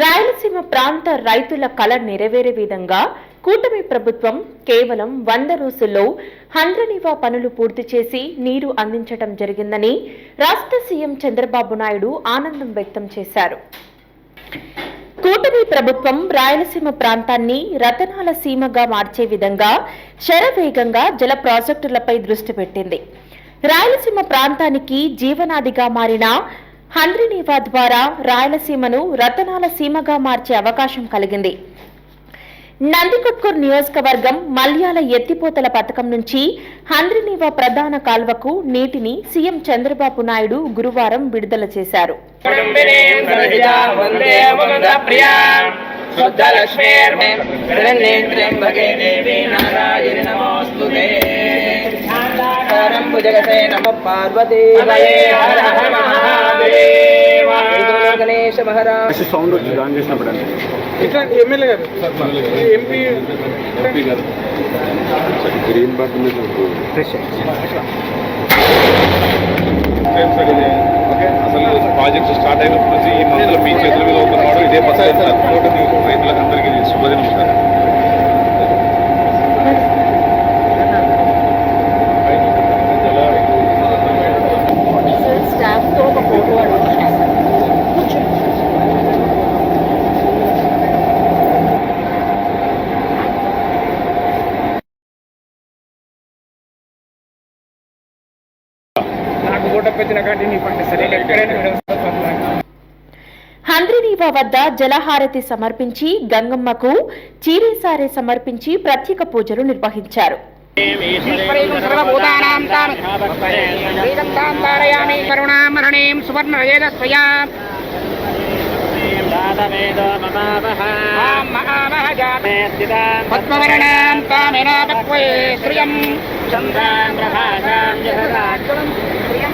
రాయలసీమ ప్రాంత రైతుల కళ నెరవేరే విధంగా కూటమి ప్రభుత్వం కేవలం వంద రోజుల్లో హండ్రనివా పనులు పూర్తి చేసి నీరు అందించడం జరిగిందని రాష్ట్ర సీఎం చంద్రబాబు నాయుడు ఆనందం వ్యక్తం చేశారు. కూటమి ప్రభుత్వం రాయలసీమ ప్రాంతాన్ని రతనాల సీమగా మార్చే విధంగా శరవేగంగా జల ప్రాజెక్టులపై దృష్టి పెట్టింది. రాయలసీమ ప్రాంతానికి జీవనాదిగా మారిన హంద్రినీవా ద్వారా రాయలసీమను రతనాల సీమగా మార్చే అవకాశం కలిగింది. నందికొట్కూరు నియోజకవర్గం మల్యాల ఎత్తిపోతల పథకం నుంచి హంద్రినీవా ప్రధాన కాల్వకు నీటిని సీఎం చంద్రబాబు నాయుడు గురువారం విడుదల చేశారు. గణేశ మహారాజ్. సౌండ్ వచ్చి దాని చేసినప్పుడు ఇట్లా ఎమ్మెల్యే గారు MP green button fresh okay అసలు ప్రాజెక్ట్ స్టార్ట్ అయినప్పటి నుంచి ఈ మందులు మీ చేతుల మీద అవుతున్నాడు ఇదే పద్ధతి. రైతులకు అందరికీ శుభదినం సార్. వచ్చిన కాంటి నీ పంట సరే ఎక్కడైనా వ్యవస్థ హంద్రినీవా వద్ద జలహారతి సమర్పించి గంగమ్మకు చీరేసారే సమర్పించి ప్రత్యేక పూజలు నిర్వహించారు. పద్మవర్ణాం శ్రియం.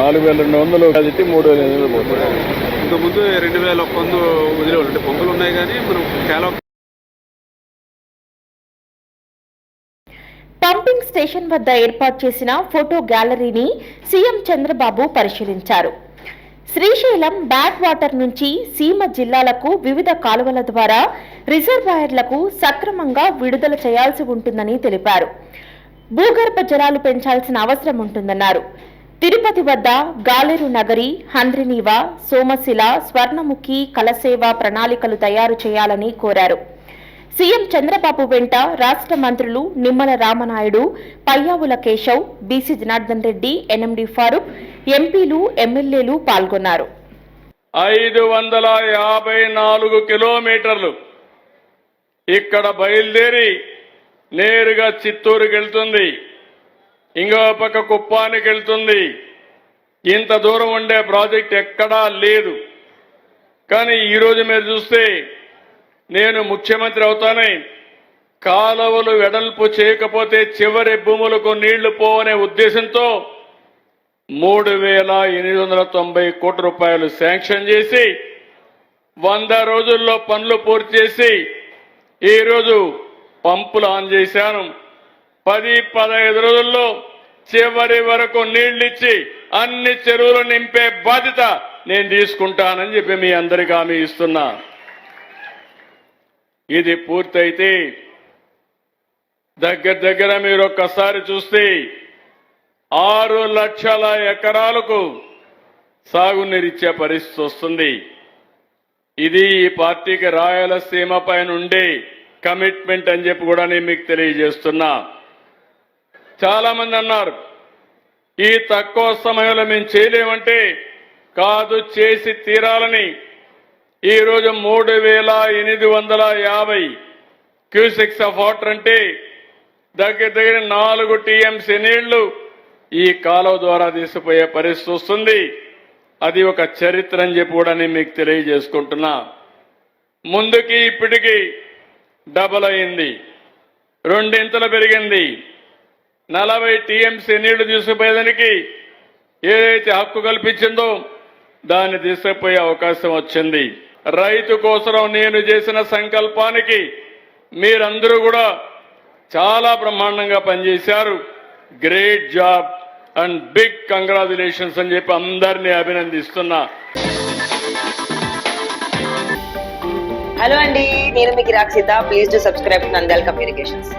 నాలుగు వేల రెండు వందలు కలిసి మూడు వేల ఎనిమిది వందలు పోతుంది. ఇంతకుముందు రెండు వేల ఒక్క వంద వదిలేవాళ్ళు. అంటే పొంగులు ఉన్నాయి కానీ మనం చాలా పంపింగ్ స్టేషన్ వద్ద ఏర్పాటు చేసిన ఫోటో గ్యాలరీని సీఎం చంద్రబాబు పరిశీలించారు. శ్రీశైలం బ్యాక్ వాటర్ నుంచి సీమ జిల్లాలకు వివిధ కాలువల ద్వారా రిజర్వాయర్లకు సక్రమంగా విడుదల చేయాల్సి ఉంటుందని తెలిపారు. భూగర్భ జలాలు పెంచాల్సిన అవసరం ఉంటుందన్నారు. తిరుపతి వద్ద గాలేరు నగరి హంద్రినివ సోమశిల స్వర్ణముఖి కలసేవ ప్రణాళికలు తయారు చేయాలని కోరారు. సీఎం చంద్రబాబు వెంట రాష్ట్ర మంత్రులు నిమ్మల రామనాయుడు పయ్యావుల కేశవ్ బీసీ జనార్దన్ రెడ్డి ఎన్ఎండి ఫారూక్ ఎంపీలు ఎమ్మెల్యేలు పాల్గొన్నారు. ఐదు వందల యాభై నాలుగు కిలోమీటర్లు ఇక్కడ బయలుదేరి నేరుగా చిత్తూరుకి వెళ్తుంది. ఇంకో పక్క కుప్పానికి వెళ్తుంది. ఇంత దూరం ఉండే ప్రాజెక్ట్ ఎక్కడా లేదు. కానీ ఈరోజు మీరు చూస్తే నేను ముఖ్యమంత్రి అవుతానే. కాలువలు వెడల్పు చేయకపోతే చివరి భూములకు నీళ్ళు పోవనే ఉద్దేశంతో మూడు వేల ఎనిమిది వందల తొంభై కోట్ల రూపాయలు శాంక్షన్ చేసి వంద రోజుల్లో పనులు పూర్తి చేసి ఈరోజు పంపులు ఆన్ చేశాను. పది పదహైదు రోజుల్లో చివరి వరకు నీళ్ళిచ్చి అన్ని చెరువులు నింపే బాధ్యత నేను తీసుకుంటానని చెప్పి మీ అందరికీ హామీ ఇస్తున్నా. ఇది పూర్తయితే దగ్గర దగ్గర మీరు ఒక్కసారి చూస్తే ఆరు లక్షల ఎకరాలకు సాగునీరిచ్చే పరిస్థితి వస్తుంది. ఇది ఈ పార్టీకి రాయలసీమ పైన ఉండే కమిట్మెంట్ అని చెప్పి కూడా నేను మీకు తెలియజేస్తున్నా. చాలా మంది అన్నారు ఈ తక్కువ సమయంలో మేము చేయలేమంటే కాదు చేసి తీరాలని. ఈరోజు మూడు వేల ఎనిమిది వందల యాభై క్యూసెక్స్ ఆఫ్ వాటర్ అంటే దగ్గర దగ్గర నాలుగు టీఎంసీ నీళ్ళు ఈ కాలువ ద్వారా తీసిపోయే పరిస్థితి వస్తుంది. అది ఒక చరిత్ర అని చెప్పి కూడా నేను మీకు తెలియజేసుకుంటున్నా. ముందుకి ఇప్పటికి డబల్ అయింది. రెండింతలు పెరిగింది. నలభై టీఎంసీ నీళ్ళు తీసుకుపోయేదానికి ఏదైతే హక్కు కల్పించిందో దాన్ని తీసుకుపోయే అవకాశం వచ్చింది. రైతు కోసం నేను చేసిన సంకల్పానికి మీరందరూ కూడా చాలా బ్రహ్మాండంగా పనిచేశారు. Great job and big congratulations అని చెప్పి అందరినీ అభినందిస్తున్నా. హలో అండి నేను మీకు Rakshita please to subscribe Nandal communications.